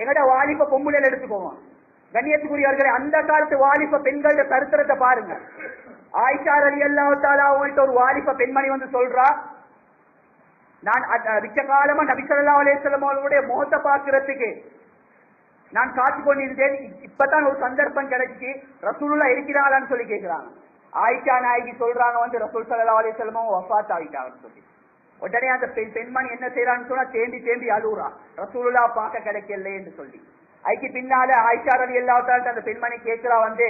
எங்கட வாலிப பொம்புலையில எடுத்துக்கோவோம் கண்ணியத்துக்குரியவர்களை அந்த காலத்து வாலிப பெண்களோட சரித்திரத்தை பாருங்க. ஆயிஷா அலி அல்லாத்தாலா அவங்கள்ட்ட ஒரு வாலிப பெண்மணி வந்து சொல்றா நான் மிச்ச காலமா நபிசல்லா அலேஸ்லம் அவர்களுடைய முகத்தை பார்க்கறதுக்கு நான் காத்து கொண்டிருந்தேன். இப்பதான் ஒரு சந்தர்ப்பம் கிடைச்சி ரசூலுல்லா இருக்கிறாளான்னு சொல்லி கேட்கிறாங்க ஆயிஷா நாயகி சொல்றாங்க வந்து ரசூல் சல்லா அலிஸ்லமும் வஃபாத் ஆகிட்டாங்கன்னு சொல்லி. உடனே அந்த பெண் பெண்மணி என்ன செய்யறான்னு சொன்னா தேம்பி தேம்பி அழுகுறா. ரசூலுல்லா பார்க்க கிடைக்கலைன்னு சொல்லி. ஐக்கு பின்னால ஆயிஷா ரவி எல்லாத்தாலும் அந்த பெண்மணி கேட்கிறா வந்து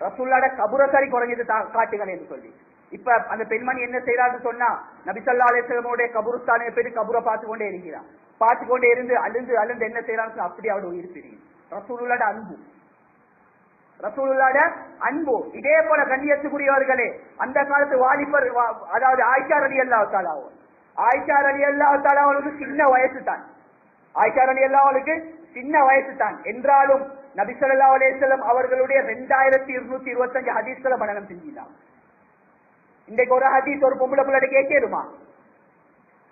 ரசூல்லாட கபுரசரி குறைஞ்சது காட்டுகளேன்னு சொல்லி. இப்ப அந்த பெண்மணி என்ன செய்யறான்னு சொன்னா நபிசல்லா அலிஸ்லமுடைய கபுருஸ்தானை போய் கபுரை பார்த்து கொண்டே இருக்கிறான் பார்த்து கொண்டே இருந்து அழுந்து அழுந்து என்ன செய்யறான்னு அப்படி அவட உயிர் பிரியும். ரசூலுல்லாட அன்பு. ரசூலுல்லாட அன்பு. இதே போல கண்ணியத்துக்குரியவர்களே அந்த காலத்து வாலிபர் அதாவது ஆயிஷா ரவி எல்லாத்தாலாவும் தாலாவும் அலி அல்லாத்தால் அவளுக்கு சின்ன வயசு தான். ஆயிஷா அலி அல்லா அவளுக்கு சின்ன வயசு தான். என்றாலும் நபிசல்லா அலேசல்லம் அவர்களுடைய ரெண்டாயிரத்தி இருநூத்தி இருபத்தஞ்சு ஹதீஸ்களை மனநம் செஞ்சிருந்தான் இன்றைக்கு ஒரு ஹதீஸ் ஒரு பொம்பளை பிள்ளை கேட்கணுமா?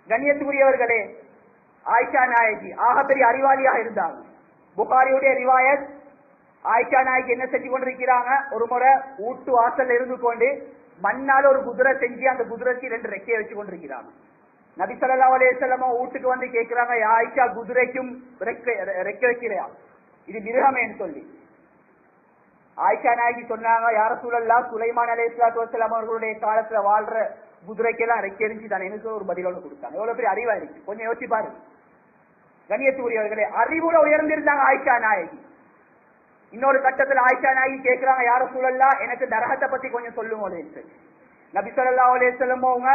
கண்ணியத்துக்குரியவர்களே ஆயிஷா நாயகி ஆக பெரிய அறிவாளியாக இருந்தாங்க புகாரியுடைய ரிவாயத் ஆயிஷா நாயகி என்ன செஞ்சு கொண்டிருக்கிறாங்க? ஒரு முறை ஊட்டு வாசல்ல இருந்து கொண்டு மண்ணால ஒரு குதிரை செஞ்சு அந்த குதிரைக்கு ரெண்டு ரெக்கையை வச்சு கொண்டிருக்கிறாங்க. நபி சல்லா அலையமா வீட்டுக்கு வந்து கேட்கிறாங்க ஆயிஷா குதிரைக்கும் ரெக்க ரெக்கை வைக்கிறையா இது மிருகமேன்னு சொல்லி ஆயிஷா நாயகி சொன்னாங்க யார சூழல்லா சுலைமான் அலே இஸ்லாத்து வசலாம் அவர்களுடைய காலத்துல வாழ்ற குதிரைக்கெல்லாம் ரெக்கை எரிஞ்சு தான் எனக்கு ஒரு பதிலோட கொடுத்தாங்க எவ்வளவு பெரிய அறிவா இருக்கு கொஞ்சம் யோசிச்சு பாருங்க கண்ணியத்துக்குரியவர்களே அறிவுல உயர்ந்திருந்தாங்க ஆயிஷா நாயகி இன்னொரு கட்டத்துல ஆயிஷா நாயகி கேட்கிறாங்க யார சூழல்லா எனக்கு நரகத்தை பத்தி கொஞ்சம் சொல்லுங்க நபி சொல்லா அலேசல்லமோ அவங்க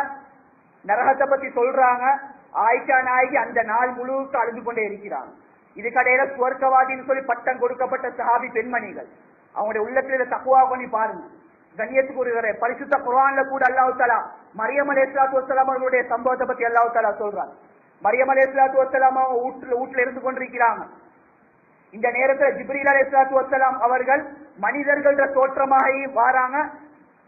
நரகத்தை பத்தி சொல்றாங்க. ஆயிஷா நாயகி அந்த நாள் முழுக்க அழுது கொண்டே இருக்கிறாங்க இது கடையில சுவர்க்கவாதின்னு சொல்லி பட்டம் கொடுக்கப்பட்ட சஹாபி பெண்மணிகள். அவங்களுடைய உள்ளத்தில தக்குவா பண்ணி பாருங்க. கண்ணியத்துக்கு ஒரு பரிசுத்த குரான்ல கூட அல்லாஹு தாலா மரியம் அலே வசலாம் அவர்களுடைய சம்பவத்தை பத்தி அல்லாஹு தாலா சொல்றாங்க மரியம் அலே இஸ்லாத்து வசலாம் அவங்க வீட்டுல வீட்டுல இருந்து கொண்டிருக்கிறாங்க. இந்த நேரத்துல ஜிப்ரீல் அலே இஸ்லாத்து வசலாம் அவர்கள் மனிதர்கள தோற்றமாக வாராங்க.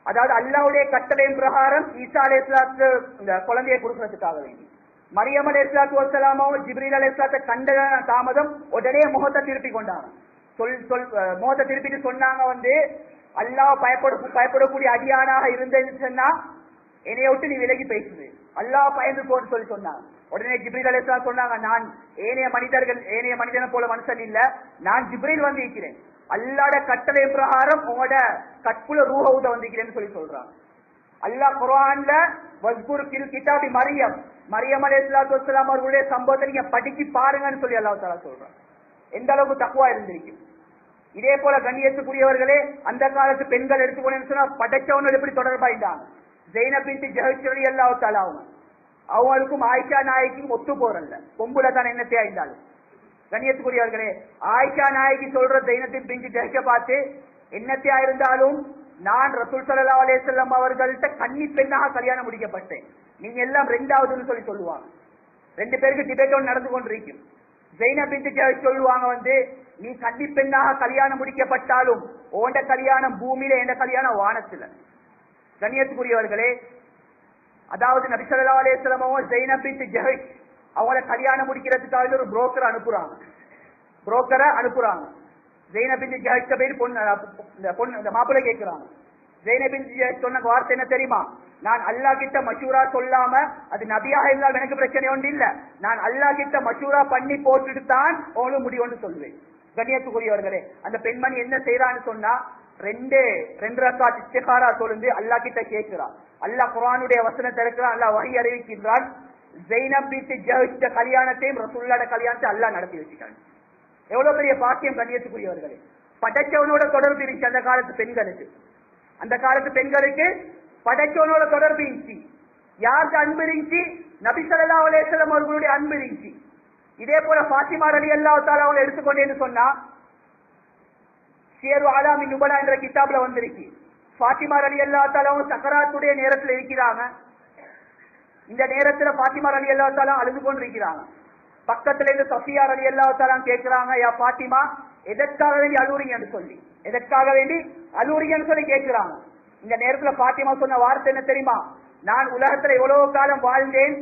அதாவது அல்லாவுடைய கட்டளையின் பிரகாரம் ஈசா அலே இஸ்லாத்து இந்த குழந்தையை கொடுக்கறதுக்காக வேண்டி. மரியம் அலே இஸ்லாத்து வசலாமாவும் ஜிப்ரீல் அலே இஸ்லாத்தை கண்ட தாமதம் உடனே முகத்தை திருப்பி கொண்டாங்க. சொல் சொல் முகத்தை திருப்பிட்டு சொன்னாங்க வந்து அல்லாஹ் பயப்பட பயப்படக்கூடிய அடியானாக இருந்ததுன்னு சொன்னா என்னைய விட்டு நீ விலகி பேசுது. அல்லாஹ் பயந்து போன்னு சொல்லி சொன்னாங்க. உடனே ஜிப்ரீல் அலிஸ்லாம் சொன்னாங்க நான் ஏனைய மனிதர்கள் ஏனைய மனிதனை போல மனுஷன் இல்ல நான் ஜிப்ரீல் வந்து இருக்கிறேன் அல்லாட கட்டளை பிரகாரம் உங்களோட கற்புல ரூஹ உத வந்திருக்கிறேன்னு சொல்லி சொல்றாங்க அல்லாஹ் குரான்ல வஸ்குர் கில் கிட்டாபி மரியம். மரியம் அலி இஸ்லாத்து வஸ்லாம் அவர்களுடைய சம்பவத்தை நீங்க படிச்சு பாருங்கன்னு சொல்லி அல்லா தாலா சொல்றான். எந்த அளவுக்கு தக்குவா இருந்திருக்கு? இதே போல கண்ணியத்துக்குரியவர்களே அந்த காலத்து பெண்கள் எடுத்துக்கொண்டு சொன்னா படைச்சவனோட எப்படி தொடர்பாயிட்டாங்க? ஜெயினபின் ஜெகச்சரி அல்லாஹ் தாலா அவங்க அவங்களுக்கும் ஆயிஷா நாயகிக்கும் ஒத்து போறல பொம்புல தான் என்ன தேய்ந்தாலும் கண்ணியத்துக்குரியவர்களே ஆயிஷா நாயகி சொல்ற தைனத்தின் பிஞ்சு ஜெயிக்க பார்த்து என்னத்தையா இருந்தாலும் நான் ரசூல் சல்லா அலேசல்லம் அவர்கள்ட்ட கன்னி பெண்ணாக கல்யாணம் முடிக்கப்பட்டேன். நீங்க எல்லாம் ரெண்டாவதுன்னு சொல்லி சொல்லுவாங்க. ரெண்டு பேருக்கு டிபேட் ஒன்று நடந்து கொண்டிருக்கும் ஜெயினபின் சொல்லுவாங்க வந்து நீ கன்னி பெண்ணாக கல்யாணம் முடிக்கப்பட்டாலும் ஓண்ட கல்யாணம் பூமியில எந்த கல்யாணம் வானத்துல. கண்ணியத்துக்குரியவர்களே அதாவது நபிசல்லா அலேஸ்லமோ பிஞ்சு ஜெஹிஷ் அவங்கள கல்யாணம் முடிக்கிறதுக்காக ஒரு புரோக்கர் அனுப்புறாங்க. புரோக்கரை அனுப்புறாங்க. ஜெயினபின் ஜெஹிஷ பேர் பொண்ணு இந்த பொண்ணு இந்த மாப்பிள்ளை கேட்கிறாங்க ஜெயினபின் சொன்ன வார்த்தை என்ன தெரியுமா? நான் அல்லா கிட்ட மஷூரா சொல்லாம அது நபியாக இருந்தால் எனக்கு பிரச்சனை ஒன்று இல்ல. நான் அல்லா கிட்ட மஷூரா பண்ணி போட்டுட்டு தான் உங்களுக்கு முடியும்னு சொல்லுவேன் கண்ணியத்துக்குரியவர்களே அந்த பெண்மணி என்ன செய்யறான்னு சொன்னா ரெண்டு ரெண்டு ரக்கா இஸ்திகாரா சொல்லுந்து அல்லா கிட்ட கேட்கிறான் அல்லாஹ் குரானுடைய வசனம் திறக்கிறான் அல்லா வகை அறிவிக்கின்றான். ஜெய்னப் பின் ஜெயிச்ச கல்யாணத்தையும் ரசுல்லாட கல்யாணத்தை அல்லா நடத்தி வச்சுட்டாங்க எவ்வளவு பெரிய பாக்கியம் கண்ணியத்துக்குரியவர்களே. படைச்சவனோட தொடர்பு இருந்துச்சு அந்த காலத்து பெண்களுக்கு. அந்த காலத்து பெண்களுக்கு படைச்சவனோட தொடர்பு இருந்துச்சு. யாருக்கு அன்பு இருந்துச்சு? நபிசல்லா அலேசலம் அவர்களுடைய அன்பு இருந்துச்சு. இதே போல பாத்திமா அலி அல்லா அவங்களை எடுத்துக்கொண்டேன்னு சொன்னா சேரு ஆலாமி நுபலா என்ற கிதாப்ல வந்திருக்கு. பாத்திமா அலி அல்லா அவங்க சக்கராத்துடைய நேரத்துல இருக்கிறாங்க. இந்த நேரத்துல பாத்திமா அலி அல்லா தாலா அழுது கொண்டிருக்கிறாங்க. பக்கத்துல இருந்து சஃபியா அலி அல்லா தாலா கேட்கிறாங்க யா பாத்திமா எதற்காக வேண்டி அழுவுறீங்கன்னு சொல்லி. எதற்காக வேண்டி அழுவுறீங்கன்னு சொல்லி கேட்கிறாங்க இந்த நேரத்துல பாத்திமா சொன்ன வார்த்தை என்ன தெரியுமா? நான் உலகத்துல எவ்வளவு காலம் வாழ்ந்தேன்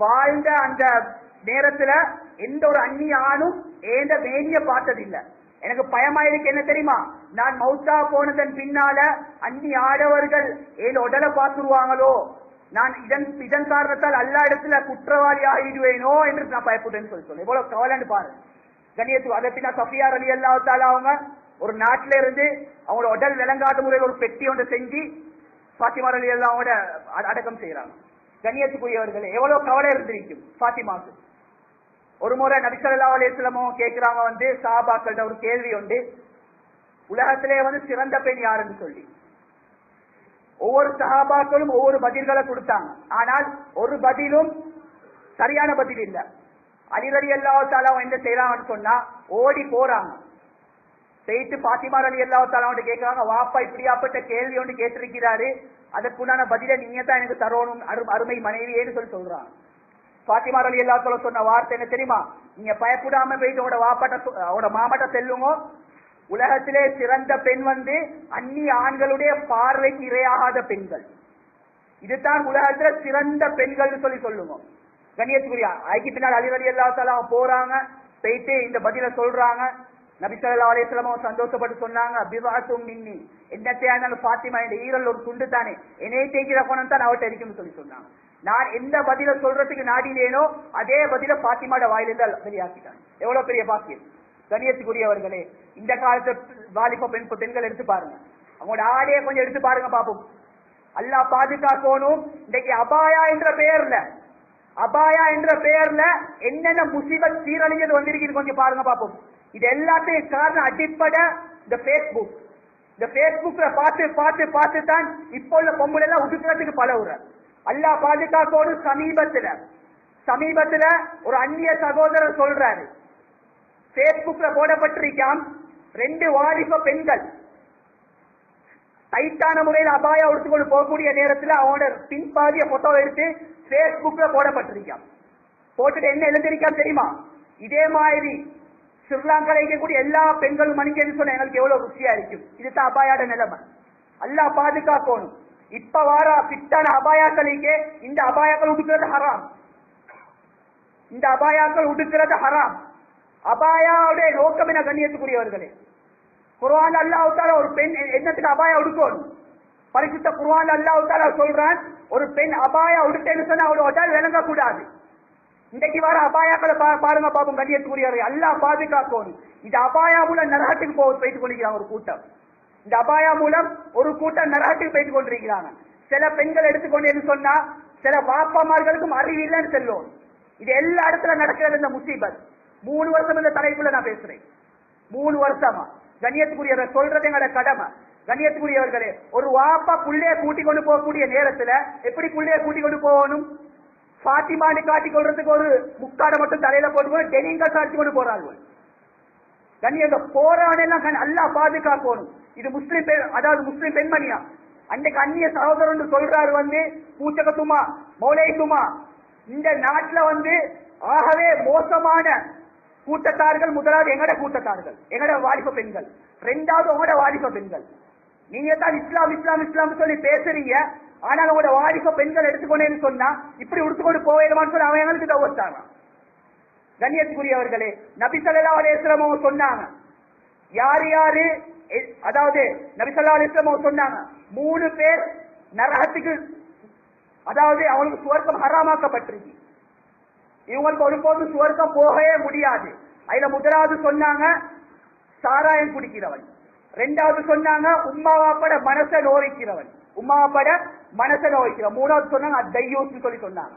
வாழ்ந்த அந்த நேரத்துல எந்த ஒரு அந்நிய ஆணும் ஏந்த மேனிய பார்த்ததில்லை. எனக்கு பயமா இருக்கு என்ன தெரியுமா? நான் மௌத்தா போனதன் பின்னால அந்நி ஆடவர்கள் ஏன் உடலை பார்த்துருவாங்களோ? நான் இதன் இதன் காரணத்தால் எல்லா இடத்துல குற்றவாளி ஆகிடுவேனோ என்று நான் பயப்படுறேன்னு சொல்லி சொன்னேன் எவ்வளவு கவலைன்னு பாருங்க கணியத்து அதை பின்னா சஃபியார் அலி அல்லாத்தால அவங்க ஒரு நாட்டில இருந்து அவங்களோட உடல் விளங்காத முறையில் ஒரு பெட்டி ஒன்று செஞ்சு பாத்திமா அலி அல்லா அவங்களோட அட- அடக்கம் செய்யறாங்க கண்ணியத்துக்குரியவர்களே எவ்வளவு கவலை இருந்திருக்கும் பாத்திமாக்கு ஒரு முறை நபிசல்லா அலிஸ்லமும் கேட்கிறாங்க வந்து சாபாக்கள்கிட்ட ஒரு கேள்வி உண்டு. உலகத்திலே வந்து சிறந்த பெண் யாருன்னு சொல்லி. ஒவ்வொரு சகாபாக்களும் ஒவ்வொரு பதில்களை கொடுத்தாங்க. ஆனால் ஒரு பதிலும் சரியான பதில் இல்லை. அலிரலி அல்லாஹால என்ன செய்யறாங்கன்னு சொன்னா ஓடி போறாங்க. செய்து பாத்திமார் அலி அல்லாஹால கேட்கிறாங்க வாப்பா இப்படியாப்பட்ட கேள்வி ஒன்று கேட்டிருக்கிறாரு. அதற்குண்டான பதிலை நீங்க தான் எனக்கு தரணும் அரு- அருமை மனைவியேன்னு சொல்லி சொல்றாங்க. பாத்திமா அலி அல்லாஹால சொன்ன வார்த்தை என்ன தெரியுமா? நீங்க பயப்படாம போயிட்டு உங்களோட வாப்பாட்ட சொ- மாமாட்ட செல்லுங்க உலகத்திலே சிறந்த பெண் வந்து அந்நிய ஆண்களுடைய பார்வைக்கு இரையாகாத பெண்கள். இதுதான் உலகத்துல சிறந்த பெண்கள்னு சொல்லி சொல்லுவோம். கண்ணியத்துக்குரியா ஐக்கிய பின்னால் அலிவலி எல்லா போறாங்க போயிட்டு இந்த பதில சொல்றாங்க. நபிசல்லா அலிஸ்லமும் சந்தோஷப்பட்டு சொன்னாங்க அபிவாத்தும் மின்னி. என்னத்தையா இருந்தாலும் பாத்திமா இந்த ஈரல் ஒரு துண்டு தானே. என்னை தேய்க்கிற கோணம் தான் அவட்ட இருக்குன்னு சொல்லி சொன்னாங்க. நான் எந்த பதில சொல்றதுக்கு நாடினேனோ அதே பதில பாத்திமாட வாயிலிருந்து வெளியாக்கிட்டாங்க. எவ்வளவு பெரிய பாக்கியம்? கணியத்துக்குரியவர்களே இந்த காலத்து வாலிப பெண் பெண்கள் எடுத்து பாருங்க. அவங்களோட ஆடையை கொஞ்சம் எடுத்து பாருங்க பாப்போம். அல்லாஹ் பாதுகாக்கணும். இன்னைக்கு அபாயா என்ற பெயர்ல அபாயா என்ற பெயர்ல என்னென்ன முசீபத் சீரழிஞ்சது வந்திருக்குது கொஞ்சம் பாருங்க பாப்போம். இது எல்லாத்தையும் காரணம் அடிப்படை இந்த பேஸ்புக் இந்த பேஸ்புக்ல பார்த்து பார்த்து பார்த்து தான் இப்போ உள்ள பொம்பளை எல்லாம் உடுக்கிறதுக்கு பழகுற அல்லாஹ் பாதுகாக்கோடு சமீபத்துல. சமீபத்துல ஒரு அந்நிய சகோதரர் சொல்றாரு. பேஸ்புக்ல போடப்பட்டிருக்கான் ரெண்டு வாலிப பெண்கள். டைட்டான முறையில் அபாயம் உடுத்துக்கொண்டு போகக்கூடிய நேரத்தில் அவனோட பின்பாதிய போட்டோ எடுத்து பேஸ்புக்ல போடப்பட்டிருக்கான் போட்டுட்டு என்ன எழுந்திருக்கான் தெரியுமா? இதே மாதிரி ஸ்ரீலங்கால இருக்கக்கூடிய எல்லா பெண்களும் மணிக்கன்னு சொன்ன எங்களுக்கு எவ்வளவு ருசியா இருக்கும். இதுதான் அபாயாட நிலைமை. அல்லாஹ் பாதுகாக்கணும். இப்ப வார பிட்டான அபாயாக்களுக்கு இந்த அபாயாக்கள் உடுக்கிறது ஹராம். இந்த அபாயாக்கள் உடுக்கிறது ஹராம். அபாயாவுடைய நோக்கம் என கண்ணியத்துக்குரியவர்களே? குருவான் அல்லாஹ் தால ஒரு பெண் என்னத்துக்கு அபாயா உடுக்கணும் பரிசுத்த குர்வான் அல்லாஹ் தால சொல்றான் ஒரு பெண் அபாயா உடுத்தேன்னு சொன்னா அவளோட உடல் விளங்க கூடாது இன்றைக்கு வர அபாயாக்களை பா- பாருங்க பாப்போம் கண்ணியத்துக்குரியவர்கள். அல்லா பாதுகாக்கணும் இந்த அபாயா மூலம் நரகத்துக்கு போக போயிட்டு கொண்டிருக்கிறாங்க ஒரு கூட்டம். இந்த அபாயா மூலம் ஒரு கூட்டம் நரகத்துக்கு போயிட்டு கொண்டிருக்கிறாங்க சில பெண்கள் எடுத்துக்கொண்டேன்னு சொன்னா சில பாப்பாமார்களுக்கும் அறிவு இல்லைன்னு சொல்லுவோம். இது எல்லா இடத்துல நடக்கிறது இந்த முசீபத். மூணு வருஷம் இந்த தலைப்புல நான் பேசுறேன். மூணு வருஷமா. கண்ணியத்துக்குரியவர் சொல்றது எங்களோட கடமை. கண்ணியத்துக்குரியவர்களே ஒரு வாப்பா புள்ளைய கூட்டி கொண்டு போகக்கூடிய நேரத்துல எப்படி புள்ளைய கூட்டி கொண்டு போகணும்? பாத்திமான்னு காட்டி கொள்றதுக்கு ஒரு முக்காடை மட்டும் தலையில போட்டு டெனிங்க காட்டி கொண்டு போறார்கள் கண்ணிய இந்த போராடெல்லாம் நல்லா பாதுகாக்கணும் இது முஸ்லீம் பெண் அதாவது முஸ்லீம் பெண்மணியா? அன்னைக்கு அந்நிய சகோதரன் சொல்றாரு வந்து பூச்சகத்துமா மௌலைக்குமா இந்த நாட்டுல வந்து ஆகவே மோசமான கூட்டத்தார்கள் முதலாவது எங்கட கூட்டத்தார்கள்? எங்கட வாலிப பெண்கள்? ரெண்டாவது உங்களோட வாலிப பெண்கள். நீங்க தான் இஸ்லாம் இஸ்லாம் இஸ்லாம் சொல்லி பேசுறீங்க. ஆனா உங்களோட வாலிப பெண்கள் எடுத்துக்கொண்டேன்னு சொன்னா இப்படி உடுத்துக்கொண்டு போயிடுவான்னு சொல்லி அவன் எங்களுக்கு தவறுத்தாங்க கண்ணியத்துக்குரியவர்களே நபிசல்லா ஸல்லல்லாஹு அவங்க சொன்னாங்க. யார் யாரு? எ- அதாவது நபிசல்லா ஸல்லல்லாஹு அவங்க சொன்னாங்க. மூணு பேர் நரகத்துக்கு அதாவது அவங்களுக்கு சுவர்க்கம் ஹராமாக்கப்பட்டிருக்கு. இவங்களுக்கு ஒருபோது சுவர்க்கம் போகவே முடியாது. அதுல முதலாவது சொன்னாங்க சாராயம் குடிக்கிறவன். ரெண்டாவது சொன்னாங்க உமாவாப்பட மனசை நோய்க்கிறவன் உமாவாப்பட மனசை நோய்க்கிறவன் மூணாவது சொன்னாங்க தையூஸ்னு சொல்லி சொன்னாங்க.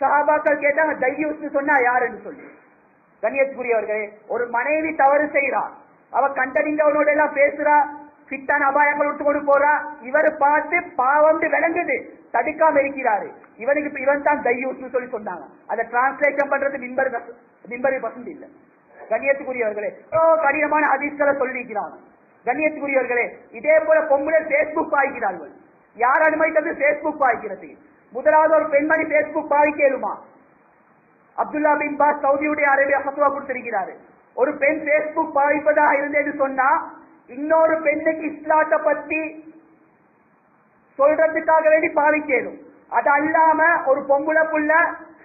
சஹாபாக்கள் கேட்டாங்க தையூஸ்னு சொன்னா யாருன்னு சொல்லி. கண்ணியத்துக்குரியவர்களே ஒரு மனைவி தவறு செய்றா. அவ கண்டறிந்தவனோட எல்லாம் பேசுறா. சிட்டான அபாயங்கள் விட்டு கொண்டு போறா? இவர் பார்த்து பாவம் விளங்குது. தடுக்காம இருக்கிறாரு. இவனுக்கு இவன் தான் தையூஸ் சொல்லி சொன்னாங்க. அதை டிரான்ஸ்லேஷன் பண்றது மின்பர் மின்பரி பசந்த் இல்ல. கண்ணியத்துக்குரியவர்களே கடினமான ஹதீஸ்களை சொல்லியிருக்கிறாங்க. கண்ணியத்துக்குரியவர்களே இதே போல பொம்பளை பேஸ்புக் பாய்க்கிறார்கள். யார் அனுமதித்தது பேஸ்புக் பாய்க்கிறது? முதலாவது ஒரு பெண்மணி பேஸ்புக் பாய்க்கேருமா அப்துல்லா பின் பாஸ் சவுதியுடைய அரேபியா ஃபத்வா கொடுத்திருக்கிறாரு. ஒரு பெண் பேஸ்புக் பாவிப்பதாக இருந்தேன்னு சொன்னா இன்னொரு பெண்ணுக்கு இஸ்லாத்தை பத்தி சொல்றதுக்காக வேண்டி கேடும் அது அல்லாம ஒரு பொம்பளை புள்ள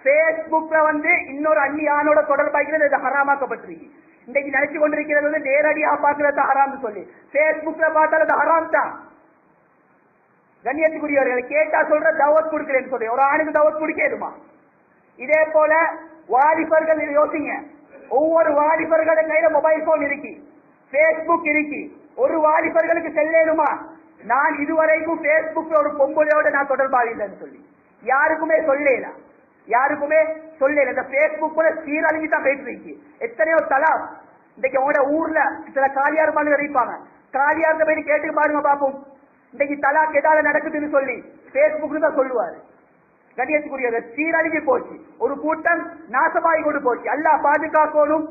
பேஸ்புக்ல வந்து இன்னொரு அந்நியானோட தொடர்பாக்கிறது இது ஹராமாக்கப்பட்டிருக்கு. இன்னைக்கு நினைச்சு கொண்டிருக்கிறது வந்து நேரடியா பார்க்கறது ஹராம் சொல்லி. பேஸ்புக்ல பார்த்தாலும் அது ஹராம் தான். கண்ணியத்துக்குரியவர்களை கேட்டா சொல்ற தவத் கொடுக்கிறேன்னு சொல்லி. ஒரு ஆணுக்கு தவத் கொடுக்கணுமா இதே போல வாலிபர்கள் யோசிங்க. ஒவ்வொரு வாலிபர்களும் கையில மொபைல் போன் இருக்கு. பேஸ்புக் இருக்கு ஒரு வாலிபர்களுக்கு செல்லேனுமா? நான் இதுவரைக்கும் பேஸ்புக் ஒரு பொம்பளையோட நான் தொடர்பாக இல்லைன்னு சொல்லி. யாருக்குமே சொல்லல யாருக்குமே சொல்லல இந்த பேஸ்புக் கூட சீரழிஞ்சு தான் போயிட்டு இருக்கு. எத்தனையோ தலா இன்னைக்கு உங்களோட ஊர்ல சில காலியார் மாதிரி இருப்பாங்க காலியார்ந்த போய் கேட்டு பாருங்க பாப்போம். இன்னைக்கு தலா எதால நடக்குதுன்னு சொல்லி பேஸ்புக் தான் சொல்லுவாரு. கண்ணியத்துக்குரியது சீரழிஞ்சு போச்சு. ஒரு கூட்டம் நாசமாகி கொண்டு போச்சு. அல்லாஹ் பாதுகாக்கணும்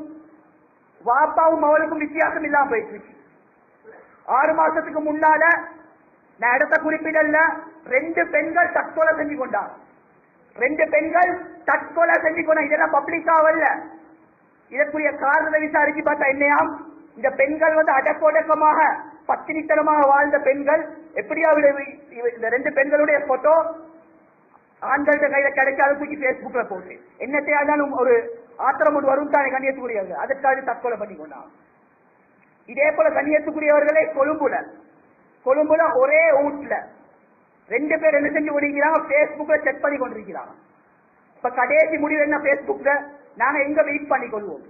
வாப்பாவும் அவருக்கும் வித்தியாசம் இல்லாம போயிட்டு ஆறு மாசத்துக்கு முன்னால நான் இடத்த குறிப்பிடல ரெண்டு பெண்கள் தற்கொலை செஞ்சு கொண்டார். ரெண்டு பெண்கள் தற்கொலை செஞ்சு கொண்டாங்க இதெல்லாம் பப்ளிக்காவல்ல இதற்குரிய காரணத்தை விசாரிச்சு பார்த்தா என்னையாம் இந்த பெண்கள் வந்து அடக்கொடக்கமாக பத்தினித்தனமாக வாழ்ந்த பெண்கள் எப்படியா இந்த ரெண்டு பெண்களுடைய போட்டோ ஆண்கள்கிட்ட கையில கிடைக்காத தூக்கி பேஸ்புக்ல போட்டு. என்ன தேவையான ஒரு ஆத்திரம் ஒன்று வரும் தானே கண்ணியத்துக்குரியவர்கள். அதற்காக தற்கொலை பண்ணி கொண்டாங்க இதே போல கண்ணியத்துக்குரியவர்களே கொழும்புல. கொழும்புல ஒரே வீட்டுல ரெண்டு பேர் என்ன செஞ்சு கொண்டிருக்கிறாங்க? பேஸ்புக்ல செக் பண்ணி கொண்டிருக்கிறாங்க. இப்ப கடைசி முடிவு என்ன பேஸ்புக்ல நாங்க எங்க மீட் பண்ணி கொள்வோம்?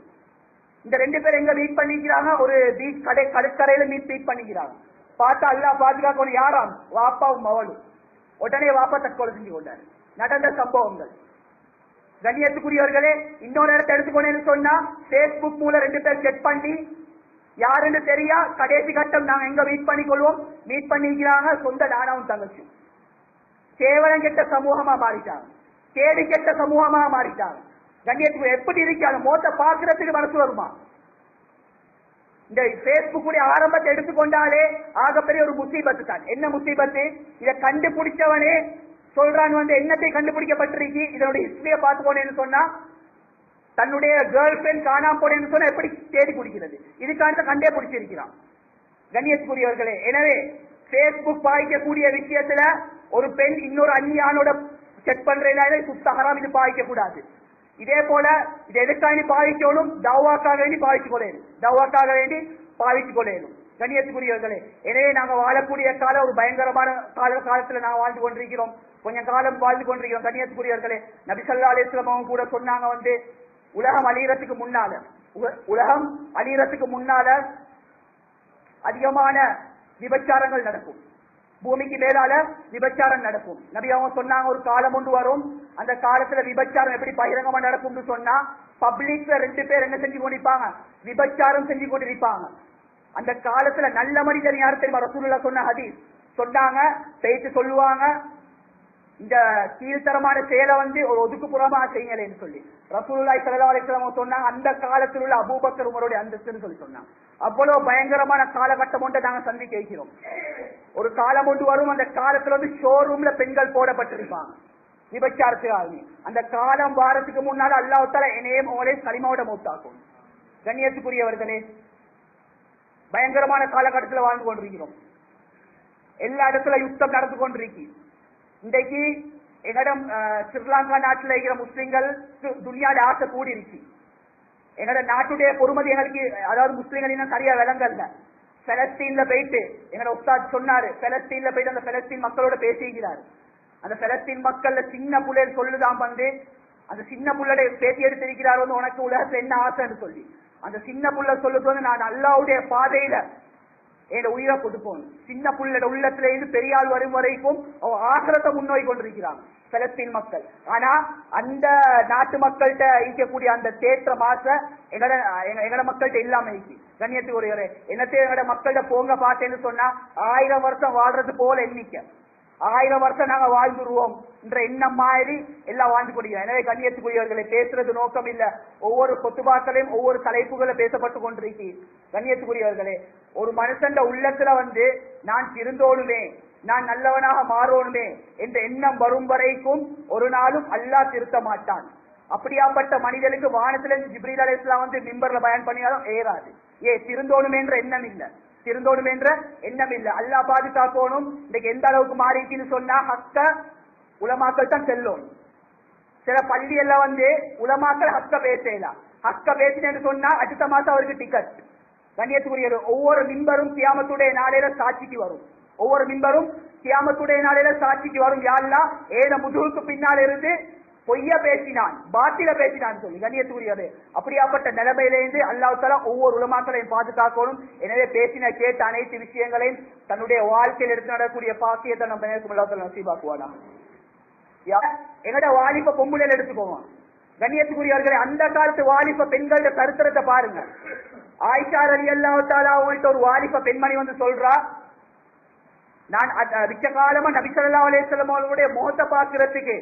இந்த ரெண்டு பேர் எங்க மீட் பண்ணிக்கிறாங்க? ஒரு பீச் கடை கடற்கரையில மீட் மீட் பண்ணிக்கிறாங்க. பார்த்தா அல்லா பாதுகாக்கணும் யாராம்? வாப்பாவும் மவளும் உடனே வாப்பா தற்கொலை செஞ்சு கொண்டாரு. நடந்த சம்பவங்கள். கண்ணியத்துக்குரியவர்களே இன்னொரு இடத்த எடுத்துக்கொண்டேன்னு சொன்னா பேஸ்புக் மூலம் ரெண்டு பேர் செக் பண்ணி யாருன்னு தெரியா கடைசி கட்டம் நாங்க எங்க மீட் பண்ணிக்கொள்வோம்? மீட் பண்ணிக்கிறாங்க சொந்த நானாவும் தங்கச்சி. கேவலம் கெட்ட சமூகமா மாறிட்டாங்க. கேடு கெட்ட சமூகமா மாறிட்டாங்க. கண்ணியத்துக்கு எப்படி இருக்காங்க மோத்த பாக்குறதுக்கு மனசு வருமா? இந்த பேஸ்புக்குடைய ஆரம்பத்தை எடுத்துக்கொண்டாலே ஆகப்பெரிய ஒரு முசீபத்து தான் என்ன முசீபத்து? இதை கண்டுபிடிச்சவனே சொல்றான் வந்து என்னத்தை கண்டுபிடிக்கப்பட்டிருக்கு? இதனுடைய ஹிஸ்டரியை பார்த்து போனேன்னு சொன்னா தன்னுடைய கேர்ள் ஃபிரெண்ட் காணாம போனேன்னு சொன்னா எப்படி தேடி பிடிக்கிறது? இதுக்கான கண்டே பிடிச்சிருக்கிறான். கண்ணியத்துக்குரியவர்களே எனவே பேஸ்புக் பாய்க்கக்கூடிய விஷயத்துல ஒரு பெண் இன்னொரு அந்நியானோட செக் பண்றதுனால சுத்த ஹராம் இது பாய்க்க கூடாது இதே போல இது எதுக்காண்டி பாவிக்கணும் தவாக்காக வேண்டி பாவிச்சு கொள்ளையணும் தவாக்காக வேண்டி பாவிச்சு கொள்ளையணும் கண்ணியத்துக்குரியவர்களே எனவே நாங்கள் வாழக்கூடிய காலம் ஒரு பயங்கரமான கால காலத்துல நாங்கள் வாழ்ந்து கொண்டிருக்கிறோம். கொஞ்சம் காலம் வாழ்ந்து கொண்டிருக்கிறோம் கண்ணியத்துக்குரியவர்களே. நபிசல்லா அலிஸ்லமாவும் கூட சொன்னாங்க வந்து உலகம் அழியறதுக்கு முன்னால உல- உலகம் அழியறதுக்கு முன்னால அதிகமான விபச்சாரங்கள் நடக்கும். பூமிக்கு மேலால விபச்சாரம் நடக்கும். நபி அவங்க சொன்னாங்க ஒரு காலம் ஒன்று வரும். அந்த காலத்துல விபச்சாரம் எப்படி பகிரங்கமா நடக்கும்னு சொன்னா பப்ளிக்ல ரெண்டு பேர் என்ன செஞ்சு கொண்டிருப்பாங்க? விபச்சாரம் செஞ்சு கொண்டிருப்பாங்க. அந்த காலத்துல நல்ல மனிதர் யார் தெரியுமா? ரசூலுல்லா சொன்ன ஹதீஸ். சொன்னாங்க பேச்சு சொல்லுவாங்க. இந்த கீழ்த்தரமான செயலை வந்து ஒரு ஒதுக்குப்புறமா செய்யலைன்னு சொல்லி. ரசூலுல்லாஹி ஸல்லல்லாஹு அலைஹி சொன்னாங்க அந்த காலத்தில் உள்ள அபூபக்கர் உமருடைய அந்தஸ்துன்னு சொல்லி சொன்னாங்க. அவ்வளவு பயங்கரமான காலகட்டம் ஒன்று நாங்க சந்தி கேட்கிறோம் ஒரு காலம் ஒன்று வரும் அந்த காலத்துல வந்து ஷோரூம்ல பெண்கள் போடப்பட்டிருப்பாங்க. விபச்சாரத்துக்காக அந்த காலம் வாரத்துக்கு முன்னால அல்லாஹால என்னையும் உங்களே களிமாவோட மூத்தாக்கும். கண்ணியத்துக்குரியவர்களே பயங்கரமான காலகட்டத்தில் வாழ்ந்து கொண்டிருக்கிறோம். எல்லா இடத்துல யுத்தம் நடந்து கொண்டிருக்கு. இன்றைக்கு எங்களிடம் அஹ், ஸ்ரீலங்கா நாட்டில் இருக்கிற முஸ்லீம்கள் துனியால ஆசை கூடி இருக்கு எங்களோட நாட்டுடைய பொறுமதி எங்களுக்கு அதாவது முஸ்லிம்கள் இன்னும் சரியா விளங்கல்ல பெலஸ்தீன்ல போயிட்டு எங்களோட உஸ்தாத் சொன்னாரு பெலஸ்தீன்ல போயிட்டு அந்த பெலஸ்தீன் மக்களோட பேசிக்கிறாரு அந்த பெலஸ்தீன் மக்கள்ல சின்ன புள்ளையர் சொல்லுதான் வந்து அந்த சின்ன புள்ளைய பேசி எடுத்திருக்கிறார் வந்து உனக்கு உலகத்துல என்ன ஆசைன்னு சொல்லி. அந்த சின்ன புள்ள சொல்லுது வந்து நான் அல்லாவுடைய பாதையில என் உயிரை கொடுப்போம் சின்ன புள்ளட உள்ளத்துல இருந்து பெரியாள் வரும் வரைக்கும் அவன் ஆசிரத்தை முன்னோய் கொண்டிருக்கிறான் செலத்தின் மக்கள். ஆனா அந்த நாட்டு மக்கள்கிட்ட இருக்கக்கூடிய அந்த தேற்ற மாச எங்கட எங்க- எங்கட மக்கள்கிட்ட இல்லாம இருக்கு. கண்ணியத்துக்கு ஒரு என்னத்தை எங்கட மக்கள்கிட்ட போங்க பார்த்தேன்னு சொன்னா ஆயிரம் வருஷம் வாழ்றது போல எண்ணிக்கை. ஆயிரம் வருஷம் நாங்க வாழ்ந்துருவோம் என்ற எண்ணம் மாதிரி எல்லாம் வாழ்ந்து கொடுங்க எனவே கண்ணியத்துக்குரியவர்களை பேசுறது நோக்கம் இல்ல. ஒவ்வொரு கொத்துபாக்களையும் ஒவ்வொரு தலைப்புகளை பேசப்பட்டு கொண்டிருக்கி கண்ணியத்துக்குரியவர்களே ஒரு மனுஷன் உள்ளத்துல வந்து நான் திருந்தோணுமே நான் நல்லவனாக மாறோணுமே என்ற எண்ணம் வரும் வரைக்கும் ஒரு நாளும் அல்லாஹ் திருத்த மாட்டான். அப்படியாப்பட்ட மனிதனுக்கு வானத்துல ஜிப்ரீல் அலைஹிஸ்ஸலாம் வந்து மிம்பர்ல பயன் பண்ணியாலும் ஏறாது. ஏ திருந்தோணுமே என்ற எண்ணம் இல்ல. திருந்தோடும் என்ற எண்ணம் இல்லை அல்லாஹ் பாதுகாக்கணும். இன்னைக்கு எந்த அளவுக்கு மாறிக்குன்னு சொன்னா ஹக்க உலமாக்கள் தான் செல்லும். சில பள்ளி எல்லாம் வந்து உலமாக்கள் ஹக்க பேசலாம் ஹக்க பேசினேன்னு சொன்னா அடுத்த மாசம் அவருக்கு டிக்கெட் கண்ணியத்துக்குரிய ஒவ்வொரு மின்பரும் கியாமத்துடைய நாளையில சாட்சிக்கு வரும். ஒவ்வொரு மின்பரும் கியாமத்துடைய நாளையில சாட்சிக்கு வரும். யாருலாம் ஏன முதுகுக்கு பின்னால் இருந்து பொய்ய பேசினான் பாத்தில பேசினான் சொல்லி கண்ணியத்துக்குரியது அப்படியாப்பட்ட நிலைமையிலிருந்து அல்லாஹ் ஒவ்வொரு உலமாக்களையும் பாதுகாக்கணும். எனவே பேசின கேட்ட அனைத்து விஷயங்களையும் தன்னுடைய வாழ்க்கையில் எடுத்து நடக்கூடிய பாக்கியத்தை நம்ம நேசம் நசீபாக்குவானா? எங்கட வாலிப பொம்புலையில எடுத்துக்கோங்க. கண்ணியத்துக்குரியவர்களே அந்த காலத்து வாலிப பெண்களோட சரித்திரத்தை பாருங்க. ஆயிஷார் அலி அல்லாஹாலா அவங்கள்ட்ட ஒரு வாலிப பெண்மணி வந்து சொல்றா நான் மிச்ச காலமா நபிசல்லா அலேஸ்லம் அவர்களுடைய முகத்தை பார்க்கறதுக்கு